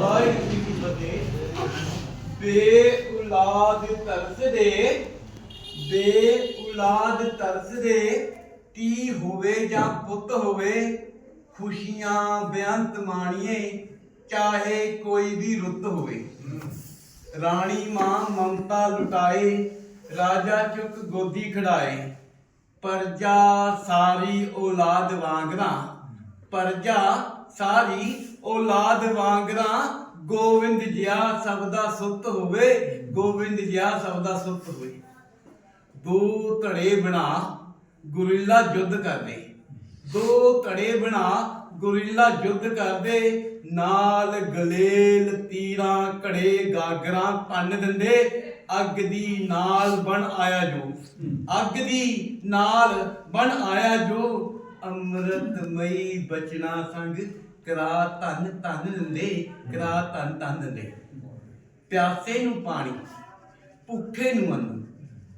ਵਾਹਿਗੁਰੂ ਜੀ ਕੀ ਫਤਿਹ ਬੇ ਔਲਾਦ ਤਰਸਦੇ ਬੇ ਔਲਾਦ ਤਰਸਦੇ ਤੀ ਹੋਵੇ ਜਾਂ ਪੁੱਤ ਹੋਵੇ ਖੁਸ਼ੀਆਂ ਬੇਅੰਤ ਮਾਣੀਏ ਚਾਹੇ ਕੋਈ ਵੀ ਰੁੱਤ ਹੋਵੇ ਰਾਣੀ ਮਾਂ ਮਮਤਾ ਲੁਟਾਏ ਰਾਜਾ ਚੁੱਕ ਗੋਦੀ ਖੜਾਏ ਪਰਜਾ ਸਾਰੀ ਔਲਾਦ ਵਾਂਗਰਾ ਪਰਜਾ ਸਾਰੀ ਔਲਾਦ ਵਾਂਗਰਾ ਗੋਵਿੰਦ ਜਿਆ ਸਭ ਸੁੱਤ ਹੋਵੇ, ਗੋਵਿੰਦ ਜਿਆ ਸਭ ਸੁੱਤ ਹੋਵੇ। ਦੋ ਧੜੇ ਬਣਾ ਗੁਰਿੱਲਾ ਯੁੱਧ ਕਰਦੇ। ਦੋ ਧੜੇ ਬਣਾ ਗੁਰਿੱਲਾ ਯੁੱਧ ਕਰਦੇ, ਨਾਲ ਗਲੇਲ ਤੀਰਾਂ ਘੜੇ ਗਾਗਰਾਂ ਪੰਨ ਦਿੰਦੇ, ਅੱਗ ਦੀ ਨਾਲ ਬਣ ਆਇਆ ਜੋ। ਅੱਗ ਦੀ ਨਾਲ ਬਣ ਆਇਆ ਜੋ ਅੰਮ੍ਰਿਤਮਈ ਬਚਨਾ ਸੰਗ, ਕਰਾ ਧਨ ਧਨ ਦਿੰਦੇ ਕਰਾ ਧਨ ਧਨ ਦਿੰਦੇ ਪਿਆਸੇ ਨੂੰ ਪਾਣੀ, ਭੁੱਖੇ ਨੂੰ ਅੰਨ।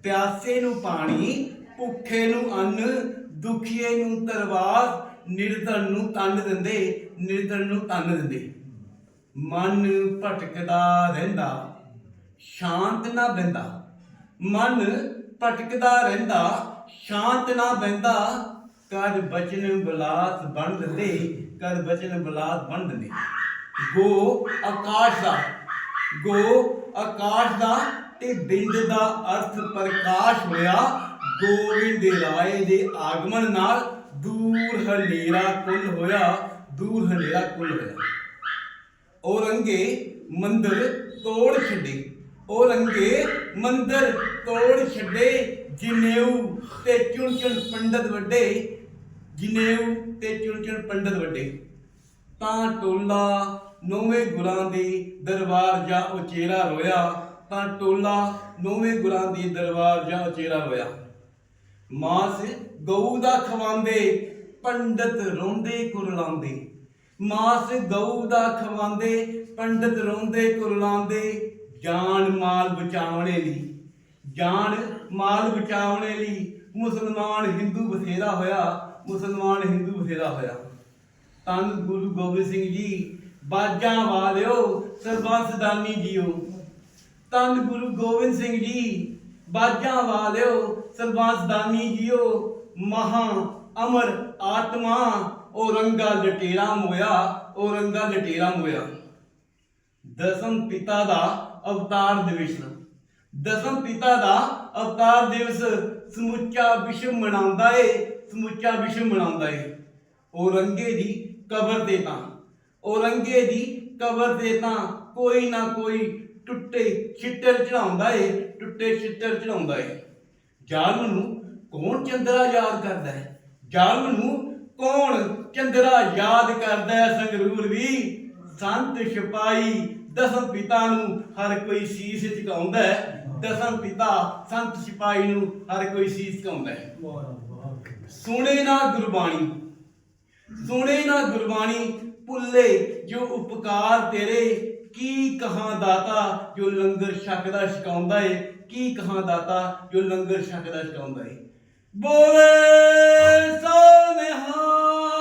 ਪਿਆਸੇ ਨੂੰ ਪਾਣੀ, ਭੁੱਖੇ ਨੂੰ ਅੰਨ, ਦੁਖੀਏ ਨੂੰ ਤਰਵਾਸ, ਨਿਰਧਨ ਨੂੰ ਤੰਨ ਦਿੰਦੇ, ਨਿਰਧਨ ਨੂੰ ਤੰਨ ਦਿੰਦੇ। ਮਨ ਭਟਕਦਾ ਰਹਿੰਦਾ, ਸ਼ਾਂਤ ਨਾ ਬਹਿੰਦਾ। ਮਨ ਭਟਕਦਾ ਰਹਿੰਦਾ, ਸ਼ਾਂਤ ਨਾ ਬਹਿੰਦਾ ਕਰ ਬਚਨ ਬਲਾਸ ਬਣ ਦਿੰਦੇ ਕਰ ਬਚਨ ਬਲਾਸ ਬਣ ਦੇ ਗੋ ਆਕਾਸ਼ ਦਾ, ਗੋ ਆਕਾਸ਼ ਦਾ ਤੇ ਬਿੰਦ ਦਾ ਅਰਥ ਪ੍ਰਕਾਸ਼ ਹੋਇਆ। ਗੋਬਿੰਦ ਰਾਏ ਦੇ ਆਗਮਨ ਨਾਲ ਦੂਰ ਹਨੇਰਾ ਕੁੱਲ ਹੋਇਆ, ਦੂਰ ਹਨੇਰਾ ਕੁੱਲ ਹੋਇਆ। ਔਰੰਗੇ ਮੰਦਰ ਤੋੜ ਛੱਡੇ, ਔਰੰਗੇ ਮੰਦਰ ਤੋੜ ਛੱਡੇ, ਜਿਨੇਊ ਤੇ ਚੁਣ ਚੁਣ ਪੰਡਤ ਵੱਡੇ ਜਿਨੇਊ ਤੇ ਚੁਣ ਚੁਣ ਪੰਡਤ ਵੱਡੇ, ਤਾਂ ਟੋਲਾ ਨੌਵੇਂ ਗੁਰਾਂ ਦੀ ਦਰਬਾਰ ਜਾ ਉਚੇਰਾ ਰੋਇਆ, ਤਾਂ ਟੋਲਾ ਨੌਵੇਂ ਗੁਰਾਂ ਦੀ ਦਰਬਾਰ ਜਾ ਉਚੇਰਾ ਰੋਇਆ। ਮਾਸ ਗਊ ਦਾ ਖਵਾਉਂਦੇ, ਪੰਡਤ ਰੋਂਦੇ ਕੁਰਲਾਉਂਦੇ ਮਾਸ ਗਊ ਦਾ ਖਵਾਉਂਦੇ, ਪੰਡਤ ਰੋਂਦੇ ਕੁਰਲਾਉਂਦੇ ਜਾਨ ਮਾਲ ਬਚਾਉਣੇ ਲਈ, ਜਾਨ ਮਾਲ ਬਚਾਉਣੇ ਲਈ ਮੁਸਲਮਾਨ ਹਿੰਦੂ ਬਥੇਰਾ ਹੋਇਆ। ਮੁਸਲਮਾਨ ਹਿੰਦੂ ਬਥੇਰਾ ਹੋਇਆ। ਤਨ ਗੁਰੂ ਗੋਬਿੰਦ ਸਿੰਘ ਜੀ, ਬਾਜਾਂ ਵਾਲਿਓ ਸਰਬੰਸ ਦਾਨੀ ਜੀਓ। ਤਨ ਗੁਰੂ ਗੋਬਿੰਦ ਸਿੰਘ ਜੀ, ਬਾਜਾਂ ਵਾਲਿਓ ਸਰਬੰਸ ਦਾਨੀ ਜੀਓ। ਮਹਾ ਅਮਰ ਆਤਮਾ, ਔਰੰਗਾ ਲਟੇਰਾ ਮੋਇਆ, ਔਰੰਗਾ ਲਟੇਰਾ ਮੋਇਆ। ਦਸਮ ਪਿਤਾ ਦਾ ਅਵਤਾਰ ਦਿਵਸ। ਦਸਮ ਪਿਤਾ ਦਾ ਅਵਤਾਰ ਦਿਵਸ ਸਮੁੱਚਾ ਵਿਸ਼ਵ ਮਨਾਉਂਦਾ ਏ। ਸਮੁੱਚਾ ਵਿਸ਼ਵ ਮਨਾਉਂਦਾ ਏ। ਔਰੰਗੇ ਦੀ ਕਬਰ ਦੇ ਤਾਂ। ਔਰੰਗੇ ਦੀ ਕਬਰ ਤੇ ਤਾਂ ਕੋਈ ਨਾ ਕੋਈ ਟੁੱਟੇ ਛਿੱਟਰ ਚੜਾਉਂਦਾ ਏ, ਟੁੱਟੇ ਛਿੱਟਰ ਚੜਾਉਂਦਾ ਏ। ਜ਼ਾਲਮ ਨੂੰ ਕੌਣ ਚੰਦਰਾ ਯਾਦ ਕਰਦਾ ਹੈ ਜ਼ਾਲਮ ਨੂੰ ਕੌਣ ਚੰਦਰਾ ਯਾਦ ਕਰਦਾ ਹੈ ਸੰਗਰੂਰ ਵੀ। ਸੰਤ ਸਿਪਾਈ ਦਸਮ ਪਿਤਾ ਨੂੰ ਹਰ ਕੋਈ ਸੀਸ ਝੁਕਾਉਂਦਾ ਹੈ। ਦਸਮ ਪਿਤਾ ਸੰਤ ਸਿਪਾਈ ਨੂੰ ਹਰ ਕੋਈ ਸੀਸ ਝੁਕਾਉਂਦਾ ਹੈ। ਸੁਣੇ ਨਾ ਗੁਰਬਾਣੀ, ਸੁਣੇ ਨਾ ਗੁਰਬਾਣੀ, ਭੁੱਲੇ ਜੋ ਉਪਕਾਰ ਤੇਰੇ। ਕੀ ਕਹਾਂ ਦਾਤਾ ਜੋ ਲੰਗਰ ਛਕਦਾ ਛਕਾਉਂਦਾ ਏ? ਕੀ ਕਹਾਂ ਦਾਤਾ ਜੋ ਲੰਗਰ ਛਕਦਾ ਛਕਾਉਂਦਾ ਏ? ਬੋਲੇ ਸੋ ਨਿਹਾਲ।